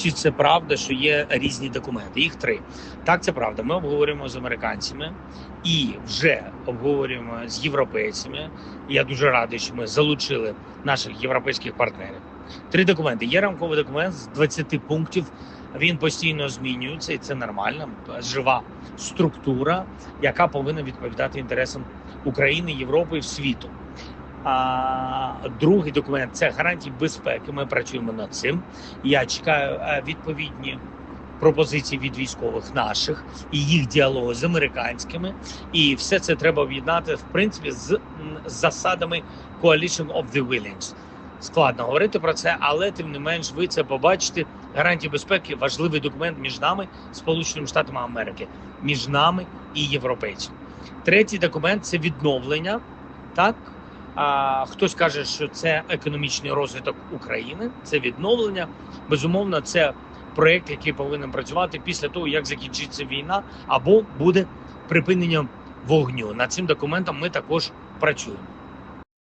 чи це правда, що є різні документи. Їх три. Так, це правда. Ми обговорюємо з американцями і вже обговорюємо з європейцями. Я дуже радий, що ми залучили наших європейських партнерів. Три документи. Є рамковий документ з 20 пунктів. Він постійно змінюється, і це нормально. Жива структура, яка повинна відповідати інтересам України, Європи і світу. А другий документ це гарантії безпеки. Ми працюємо над цим. Я чекаю е, відповідні пропозиції від військових наших і їх діалогу з американськими. І все це треба об'єднати в принципі з, засадами Coalition of the Willing. Складно говорити про це, але тим не менш, ви це побачите. Гарантії безпеки важливий документ між нами, Сполученими Штатами Америки, між нами і європейцями. Третій документ це відновлення. Так а, хтось каже, що це економічний розвиток України, це відновлення. Безумовно, це проект, який повинен працювати після того, як закінчиться війна, або буде припинення вогню. Над цим документом ми також працюємо.